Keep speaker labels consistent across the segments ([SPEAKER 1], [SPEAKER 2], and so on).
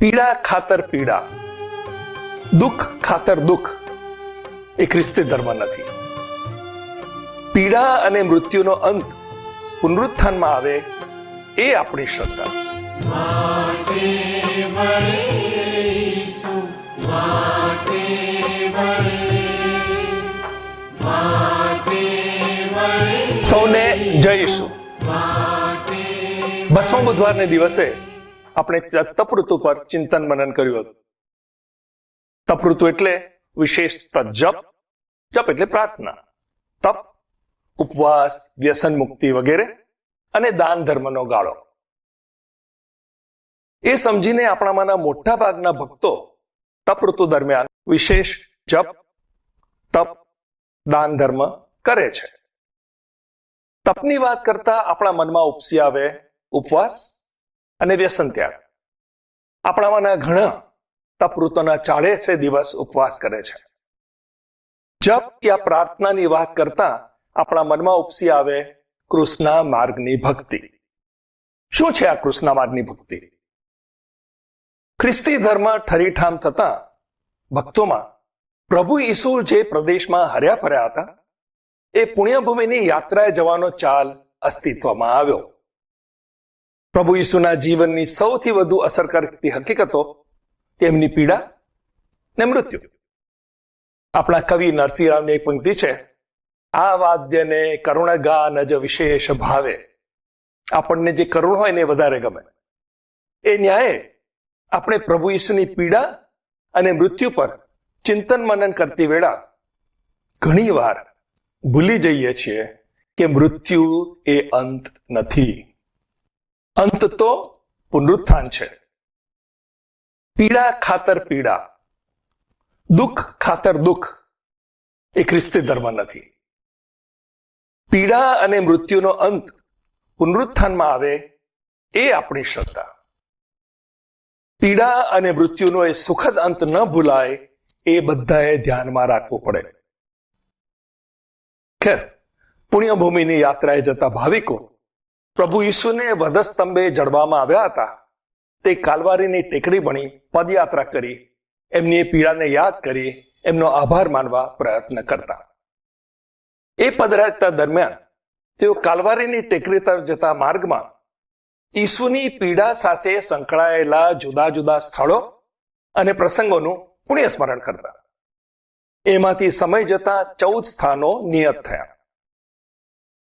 [SPEAKER 1] પીડા ખાતર પીડા દુઃખ ખાતર દુઃખ એ ખ્રિસ્તી ધર્મ નથી. પીડા અને મૃત્યુનો અંત પુનરુત્થાનમાં આવે એ આપણી શ્રદ્ધા. સૌને જઈશું. ભસ્મ બુધવારને દિવસે આપણે તપઋતુ પર ચિંતન મનન કર્યું હતું. તપઋતુ એટલે વિશેષ જપ જપ એટલે પ્રાર્થના. તપ, ઉપવાસ, વ્યસન મુક્તિ વગેરે અને દાન ધર્મનો ગાળો. એ સમજીને આપણામાંના મોટા ભાગના ભક્તો તપ ઋતુ દરમિયાન વિશેષ જપ, તપ, દાન ધર્મ કરે છે. તપની વાત કરતા આપણા મનમાં ઉપસી આવે ઉપવાસ અને વ્યસન ત્યાગ. આપણામાંના ઘણા તપૃતોના ચાળીસે દિવસ ઉપવાસ કરે છે. જપ યા પ્રાર્થનાની વાત કરતા આપણા મનમાં ઉપસી આવે કૃષ્ણ માર્ગની ભક્તિ. શું છે આ કૃષ્ણ માર્ગની ભક્તિ? ખ્રિસ્તી ધર્મ ઠરીઠામ થતા ભક્તોમાં પ્રભુ ઈસુ જે પ્રદેશમાં હર્યા ફર્યા હતા, એ પુણ્યભૂમિની યાત્રાએ જવાનો ચાલ અસ્તિત્વમાં આવ્યો. પ્રભુ ઈસુના જીવનની સૌથી વધુ અસર હકીકતો તેમની પીડા ને મૃત્યુ. આપણા કવિ નરસિંહરાવની એક પંક્તિ છે, આ વાદ્યને કરુણગાન જ વિશેષ ભાવે. આપણને જે કરુણ હોય ને એ વધારે ગમે. એ ન્યાયે આપણે પ્રભુ ઈસુની પીડા અને મૃત્યુ પર ચિંતન મનન કરતી વેળા ઘણીવાર ભૂલી જઈએ છીએ કે મૃત્યુ એ અંત નથી. અંત તો પુનરુત્થાન છે. પીડા ખાતર પીડા, દુઃખ ખાતર દુઃખ એ ખ્રિસ્તી ધર્મ નથી. પીડા અને મૃત્યુનો અંત પુનરુત્થાનમાં આવે એ આપણી શ્રદ્ધા. પીડા અને મૃત્યુનો એ સુખદ અંત ન ભૂલાય એ બધાએ ધ્યાનમાં રાખવું પડે. ખેર, પુણ્યભૂમિની યાત્રાએ જતા ભાવિકો પ્રભુ ઈસુને વધસ્તંભે જડવામાં આવ્યા હતા. તે કાલવારીની ટેકરી બની પદયાત્રા કરી, એમની પીડાને યાદ કરી, એમનો આભાર માનવા પ્રયત્ન કરતા. એ પદયાત્રા દરમિયાન તેઓ કાલવારીની ટેકરી તરફ જતા માર્ગમાં ઈસુની પીડા સાથે સંકળાયેલા જુદા જુદા સ્થળો અને પ્રસંગોનું પુણ્ય સ્મરણ કરતા. એમાંથી સમય જતા ચૌદ સ્થાનો નિયત થયા.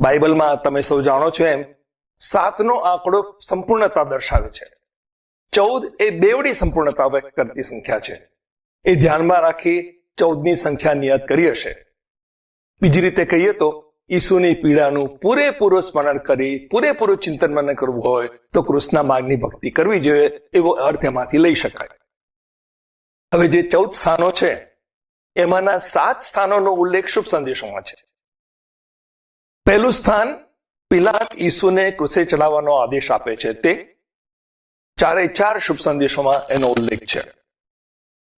[SPEAKER 1] બાઇબલમાં તમે સૌ જાણો છો એમ સાતનો આંકડો સંપૂર્ણતા દર્શાવે છે. ચૌદ એ બેવડી સંપૂર્ણતા વ્યક્ત કરતી સંખ્યા છે. એ ધ્યાનમાં રાખી ચૌદની સંખ્યા નિયત કરી હશે. બીજી રીતે કહીએ તો, ઈસુની પીડાનું પૂરેપૂરું સ્મરણ કરી, પૂરેપૂરું ચિંતન મને કરવું હોય તો કૃષ્ણ માર્ગની ભક્તિ કરવી જોઈએ એવો અર્થ એમાંથી લઈ શકાય. હવે જે ચૌદ સ્થાનો છે, એમાંના સાત સ્થાનોનો ઉલ્લેખ શુભ સંદેશોમાં છે. પહેલું સ્થાન પિલાત ઈસુને ક્રુસે ચડાવવાનો આદેશ આપે છે. તે ચારે ચાર શુભ સંદેશોમાં એનો ઉલ્લેખ છે.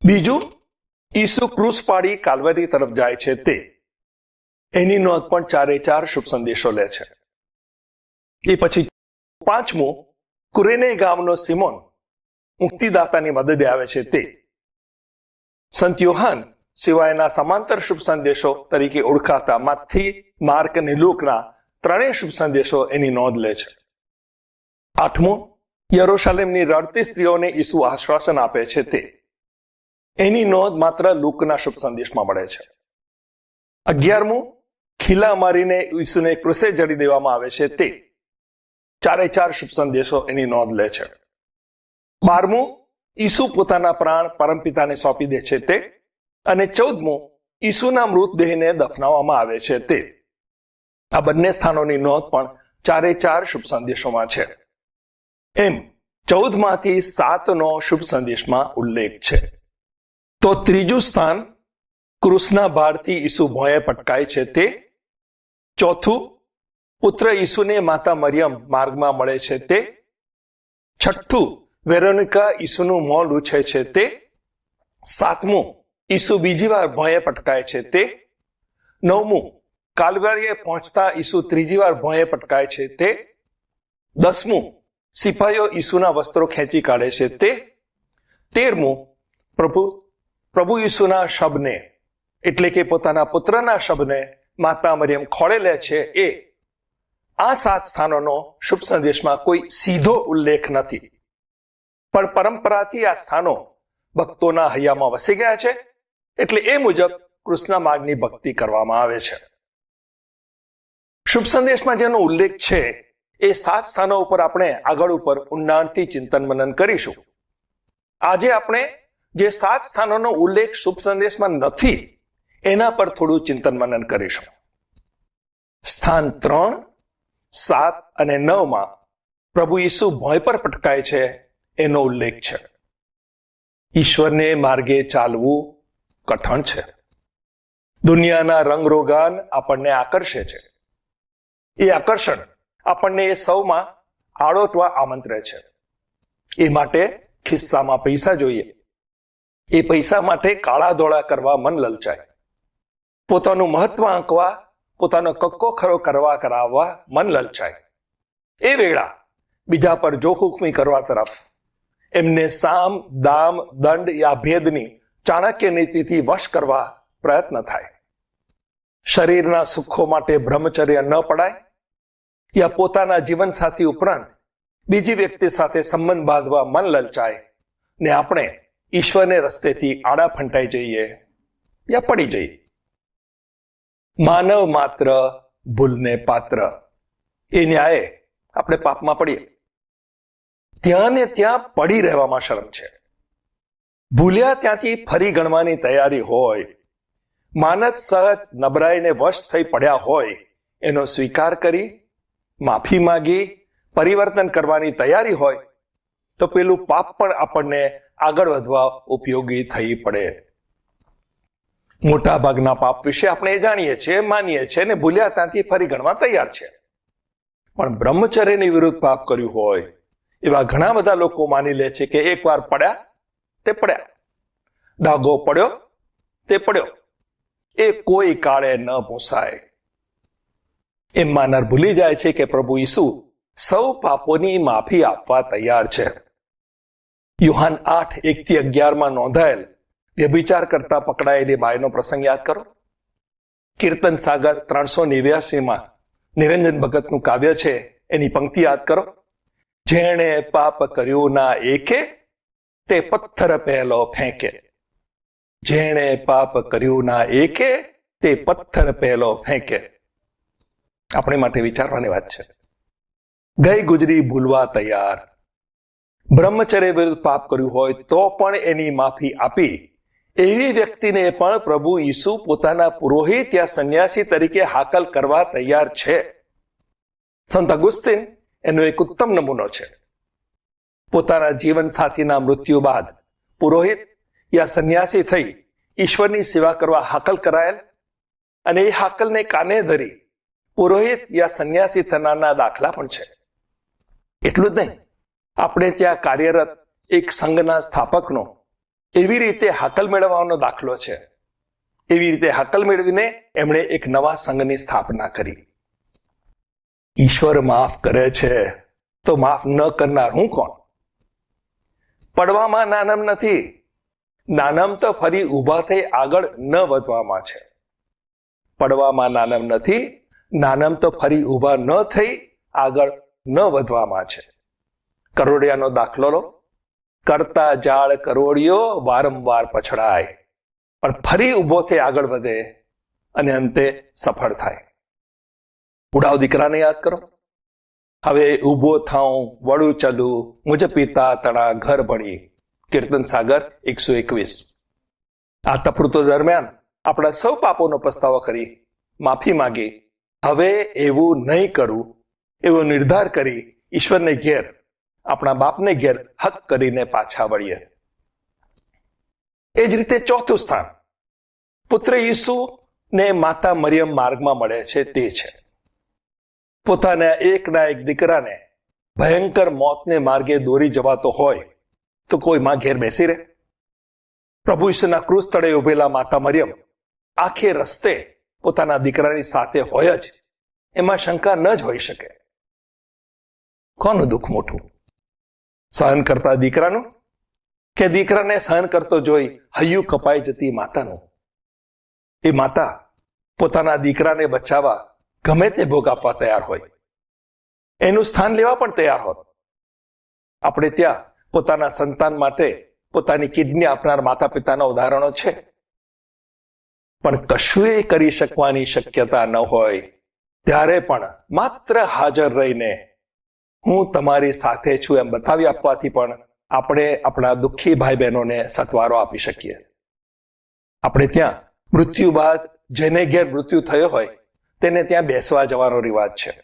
[SPEAKER 1] બીજું, ઈસુ ક્રુસ પાડી કાલવરી તરફ જાય છે. તે એની નોંધ પણ ચારે ચાર શુભ સંદેશો લે છે. એ પછી પાંચમું, કુરેને ગામનો સિમોન મુક્તિદાતાની મદદે આવે છે. તે સંત યોહાન સિવાયના સમાંતર શુભ સંદેશો તરીકે ઓળખાતા માથી માર્ક અને લૂકના ત્રણેય શુભ સંદેશો એની નોંધ લે છે. આઠમું, યરોશાલેમની રડતી સ્ત્રીઓને ઈસુ આશ્વાસન આપે છે તે. એની નોંધ માત્ર લુકના શુભ સંદેશમાં મળે છે. અગિયારમું, ખીલા મારીને ઈસુને કૃષે જડી દેવામાં આવે છે તે. ચારે ચાર શુભ સંદેશો એની નોંધ લે છે. બારમું, ઈસુ પોતાના પ્રાણ પરમપિતાને સોંપી દે છે તે. અને ચૌદમું, ઈસુના મૃતદેહને દફનાવવામાં આવે છે તે. આ બંને સ્થાનોની નોંધ પણ ચારે ચાર શુભ સંદેશોમાં છે. એમ, ચૌદમાંથી સાતનો શુભ સંદેશમાં ઉલ્લેખ છે. તો ત્રીજું સ્થાન, કૃષ્ણા ભારતી ઈસુ ભોંયે પટકાય છે તે. ચોથું, પુત્ર ઈસુને માતા મરિયમ માર્ગમાં મળે છે તે. છઠ્ઠું, વેરોનિકા ઈસુનું મોં લૂછે છે તે. સાતમું, ઈસુ બીજી વાર ભોંયે પટકાય છે તે. નવમું કાલવારીએ પહોંચતા ઈસુ ત્રીજી વાર ભોંએ પટકાય છે તે દસમું સિપાહીઓ ઈસુના વસ્ત્રો ખેંચી કાઢે છે તે તેરમું, પ્રભુ પ્રભુ ઈસુના શબને, એટલે કે પોતાના પુત્રના શબને માતા મરિયમ ખોળે લે છે એ. આ સાત સ્થાનોનો શુભ સંદેશમાં કોઈ સીધો ઉલ્લેખ નથી. પણ પરંપરાથી આ સ્થાનો ભક્તોના હૈયામાં વસી ગયા છે, એટલે એ મુજબ કૃષ્ણ માર્ગની ભક્તિ કરવામાં આવે છે. શુભ સંદેશમાં જેનો ઉલ્લેખ છે, એ સાત સ્થાનો ઉપર આપણે આગળ ઉપર ઊંડાણથી ચિંતન મનન કરીશું. આજે આપણે જે સાત સ્થાનોનો ઉલ્લેખ શુભ સંદેશમાં નથી, એના પર થોડું ચિંતન મનન કરીશું. સ્થાન ત્રણ, સાત અને નવમાં પ્રભુ ઈસુ ભય પર પટકાય છે, એનો ઉલ્લેખ છે. ઈશ્વરને માર્ગે ચાલવું કઠણ છે. દુનિયાના રંગરોગાન આપણને આકર્ષે છે. એ આકર્ષણ આપણને એ સૌમાં આળોટવા આમંત્રે છે. એ માટે ખિસ્સામાં પૈસા જોઈએ. એ પૈસા માટે કાળા ધોળા કરવા મન લલચાય. પોતાનું મહત્વ આંકવા, પોતાનો કક્કો ખરો કરવા કરાવવા મન લલચાય. એ વેળા બીજા પર જોહુકમી કરવા તરફ એમને સામ, દામ, દંડ યા ભેદની ચાણક્ય નીતિથી વશ કરવા પ્રયત્ન થાય. શરીરના સુખો માટે બ્રહ્મચર્ય ન પડાય. યા પોતાના જીવનસાથી ઉપરાંત બીજી વ્યક્તિ સાથે સંબંધ બાંધવા મન લલચાય ને આપણે ઈશ્વરને રસ્તેથી આડા ફંટાઈ જઈએ યા પડી જઈએ. માનવ માત્ર ભૂલને પાત્ર. એ ન્યાયે આપણે પાપમાં પડીએ. ત્યાં ને ત્યાં પડી રહેવામાં શરમ છે. ભૂલ્યા ત્યાંથી ફરી ગણવાની તૈયારી હોય. માનસ સહજ નબળાઈને વશ થઈ પડ્યા હોય. એનો સ્વીકાર કરી માફી માંગી, પરિવર્તન કરવાની તૈયારી હોય, તો પેલું પાપ પણ આપણને આગળ વધવા ઉપયોગી થઈ પડે. મોટા ભાગના પાપ વિશે આપણે એ જાણીએ છીએ, માનીએ છીએ અને ભૂલ્યા ત્યાંથી ફરી ગણવા તૈયાર છે. પણ બ્રહ્મચર્યની વિરુદ્ધ પાપ કર્યું હોય, એવા ઘણા બધા લોકો માની લે છે કે એકવાર પડ્યા, તે પડ્યા. ડાઘો પડ્યો, તે પડ્યો. એ કોઈ કાળે ન પૂછાય એમ માનર ભૂલી જાય છે કે પ્રભુ ઈસુ સૌ પાપોની માફી આપવા તૈયાર છે. યુહાન આઠ એક થી અગિયારમાં નોંધાયેલ વ્યભિચાર કરતા પકડાયેલી બાઈનો પ્રસંગ યાદ કરો. કીર્તન સાગર ત્રણસો નેવ્યાસીમાં નિરંજન ભગતનું કાવ્ય છે, એની પંક્તિ યાદ કરો. જેણે પાપ કર્યું ના એકે, તે પથ્થર પહેલો ફેંકે. જેણે પાપ કર્યું ના એકે, તે પથ્થર પહેલો ફેંકે. આપણે માટે વિચારવાની વાત છે. ગઈ ગુજરી ભૂલવા તૈયાર. બ્રહ્મચર્ય વિરુદ્ધ પાપ કર્યું હોય તો પણ એની માફી આપી. એવી વ્યક્તિને પણ પ્રભુ ઈસુ પોતાના પુરોહિત યા સંન્યાસી તરીકે હાકલ કરવા તૈયાર છે. સંત અગુસ્તીન, એનો એક ઉત્તમ નમૂનો છે. પોતાના જીવન સાથીના મૃત્યુ બાદ પુરોહિત યા સંન્યાસી થઈ ઈશ્વરની સેવા કરવા હાકલ કરાયેલ અને એ હાકલને કાને ધરી પુરોહિત યા સંન્યાસી થનારના દાખલા પણ છે. એટલું જ નહીં. આપણે ત્યાં કાર્યરત એક સંઘના સ્થાપકનો એવી રીતે હાકલ મેળવવાનો દાખલો છે. એવી રીતે હાકલ મેળવીને એમણે એક નવા સંઘની સ્થાપના કરી. ઈશ્વર માફ કરે છે, તો માફ ન કરનાર હું કોણ? પડવામાં નાનમ નથી. નાનમ તો ફરી ઊભા થઈ આગળ ન વધવામાં છે. પડવામાં નાનમ નથી નાનમ તો ફરી ઊભા ન થઈ આગળ ન વધવામાં છે. કરોડિયાનો દાખલો લો. કરતા જાળ કરોડિયો વારંવાર પછડાય. પણ ફરી ઊભો થઈ આગળ વધે અને અંતે સફળ થાય. ઉડાવ દીકરાને યાદ કરો. હવે ઊભો થાઉં, વળું ચલું, મુજ પિતા તણા ઘર ભણી. કીર્તન સાગર એકસો એકવીસ. આ તપૃતો દરમિયાન આપણા સૌ પાપોનો પસ્તાવો કરી માફી માંગી. હવે એવું નહીં કરું, એવો નિર્ધાર કરી ઈશ્વરને ઘેર, આપણા બાપને ઘેર હક કરીને પાછા વળીએ. એ જ રીતે ચોથું સ્થાન. પુત્ર ઈસુ ને માતા મરિયમ માર્ગમાં મળે છે તે છે. પોતાના એકના એક દીકરાને ભયંકર મોતને માર્ગે દોરી જવાતો હોય તો કોઈ માં ઘેર બેસી રહે. પ્રભુ ઈસુના ક્રુસ તળે ઉભેલા માતા મરિયમ આખે રસ્તે પોતાના દીકરાની સાથે હોય જ. એમાં શંકા ન જ હોઈ શકે. કોનું દુઃખ મોટું? સહન કરતા દીકરાનું? કે દીકરાને સહન કરતો જોઈ હૈયું કપાઈ જતી માતાનું? એ માતા પોતાના દીકરાને બચાવવા ગમે તે ભોગ આપવા તૈયાર હોય. એનું સ્થાન લેવા પણ તૈયાર હોત. આપણે ત્યાં પોતાના સંતાન માટે પોતાની કિડની આપનાર માતા પિતાના ઉદાહરણો છે. પણ કશું કરી શકવાની શક્યતા ન હોય. ત્યારે પણ માત્ર હાજર રહીને હું તમારી સાથે છું એમ બતાવી આપવાથી પણ આપણે આપણા દુઃખી ભાઈ બહેનોને સત્વારો આપી શકીએ. આપણે ત્યાં મૃત્યુ બાદ જેને ઘેર મૃત્યુ થયો હોય તેને ત્યાં બેસવા જવાનો રિવાજ છે.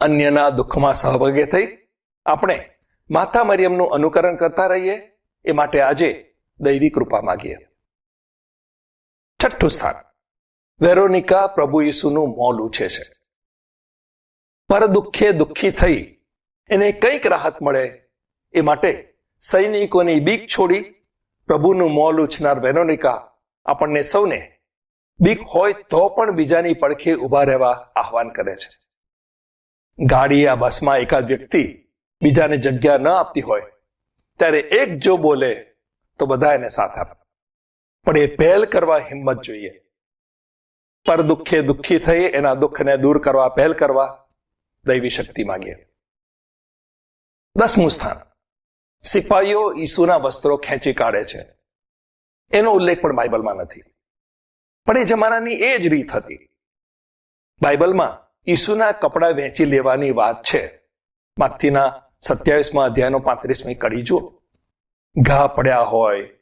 [SPEAKER 1] અન્યના દુઃખમાં સહભાગી થઈ આપણે માતા મરિયમનું અનુકરણ કરતા રહીએ, એ માટે આજે દૈવી કૃપા માગીએ. છઠ્ઠું સ્થાન. વેરોનિકા પ્રભુ ઈસુનું મોં લૂછે છે. પર દુઃખે દુઃખી થઈ એને કંઈક રાહત મળે એ માટે સૈનિકોની બીક છોડી પ્રભુનું મોં લૂછનાર વેરોનિકા આપણને સૌને બીક હોય તો પણ બીજાની પડખે ઊભા રહેવા આહવાન કરે છે. ગાડી આ બસમાં એકાદ વ્યક્તિ બીજાને જગ્યા ન આપતી હોય, ત્યારે એક જો બોલે તો બધા એને સાથ આપે. પણ એ પહેલ કરવા હિંમત જોઈએ. પર દુઃખે દુઃખી થઈ, એના દુઃખને દૂર કરવા, પહેલ કરવા દૈવી શક્તિ માંગીએ. દસમું સ્થાન. સિપાહીઓ ઈસુના વસ્ત્રો ખેંચી કાઢે છે. એનો ઉલ્લેખ પણ બાઇબલમાં નથી. પણ એ જમાનાની એ જ રીત હતી. બાઇબલમાં ઈસુના કપડાં વેચી લેવાની વાત છે. માથીના સત્યાવીસમાં અધ્યાયનો પાંત્રીસમી કડી જુઓ. ઘા પડ્યા હોય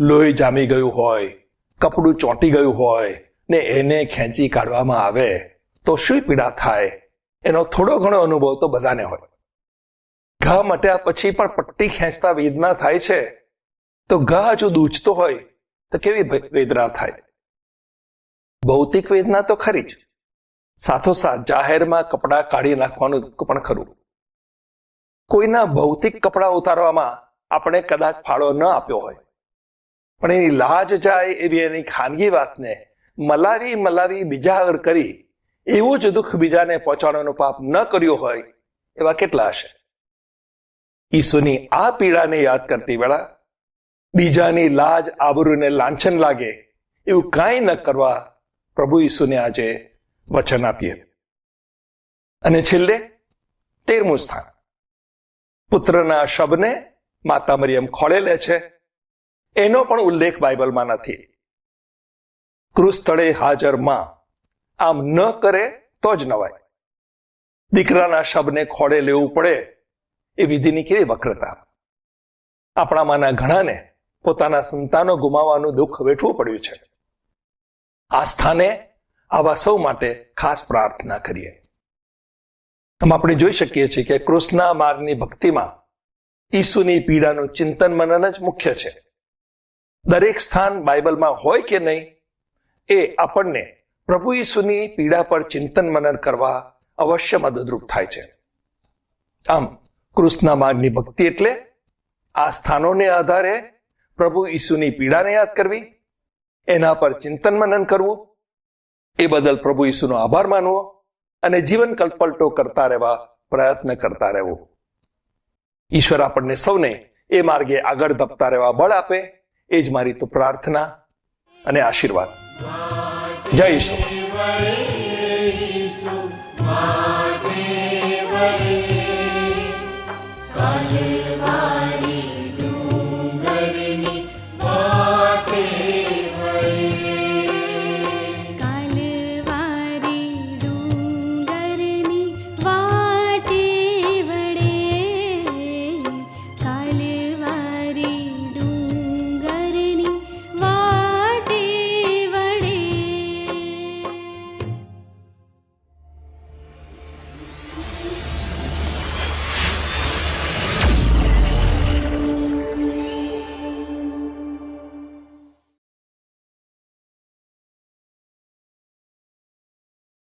[SPEAKER 1] લોહી જામી ગયું હોય, કપડું ચોંટી ગયું હોય, ને એને ખેંચી કાઢવામાં આવે, તો શું પીડા થાય? એનો થોડો ઘણો અનુભવ તો બધાને હોય. ઘા મટ્યા પછી પણ પટ્ટી ખેંચતા વેદના થાય છે. તો ઘા હજુ દૂચતો હોય, તો કેવી વેદના થાય? ભૌતિક વેદના તો ખરી જ. સાથોસાથ જાહેરમાં કપડાં કાઢી નાખવાનું પણ ખરું. કોઈના ભૌતિક કપડાં ઉતારવામાં આપણે કદાચ ફાળો ન આપ્યો હોય. પણ એની લાજ જાય એવી એની ખાનગી વાતને. મલાવી મલાવી બીજા આગળ કરી એવું જ દુઃખ બીજાને પહોંચાડવાનો પાપ ન કર્યો હોય એવા કેટલા હશે? ઈસુની આ પીડાને યાદ કરતી વેળા બીજાની લાજ આબરૂને લાંછન લાગે એવું કાંઈ ન કરવા પ્રભુ ઈસુને આજે વચન આપીએ. અને છેલ્લે તેરમું સ્થાન. પુત્રના શબને માતા મરિયમ ખોળે લે છે. એનો પણ ઉલ્લેખ બાઇબલમાં નથી. કૃસ્થળે હાજરમાં આમ ન કરે તો જ નવાય. દીકરાના શબને ખોડે લેવું પડે એ વિધિની કેવી વક્રતા? આપણામાંના ઘણાને પોતાના સંતાનો ગુમાવવાનું દુઃખ વેઠવું પડ્યું છે. આ સ્થાને આવા સૌ માટે ખાસ પ્રાર્થના કરીએ. આપણે જોઈ શકીએ છીએ કે કૃષ્ણ માર્ગની ભક્તિમાં ઈસુની પીડાનું ચિંતન મનન જ મુખ્ય છે. દરેક સ્થાન બાઇબલમાં હોય કે નહીં, એ આપણને પ્રભુ ઈસુની પીડા પર ચિંતન મનન કરવા અવશ્ય મદદરૂપ થાય છે. આમ કૃષ્ણ માર્ગની ભક્તિ એટલે આ સ્થાનોને આધારે પ્રભુ ઈસુની પીડાને યાદ કરવી, એના પર ચિંતન મનન કરવું, એ બદલ પ્રભુ ઈસુનો આભાર માનવો અને જીવન કલ્પલટો કરતા રહેવા પ્રયત્ન કરતા રહેવું. ઈશ્વર આપણને સૌને એ માર્ગે આગળ ધપતા રહેવા બળ આપે એ જ મારી તો પ્રાર્થના અને આશીર્વાદ. જય ઈશ્વર.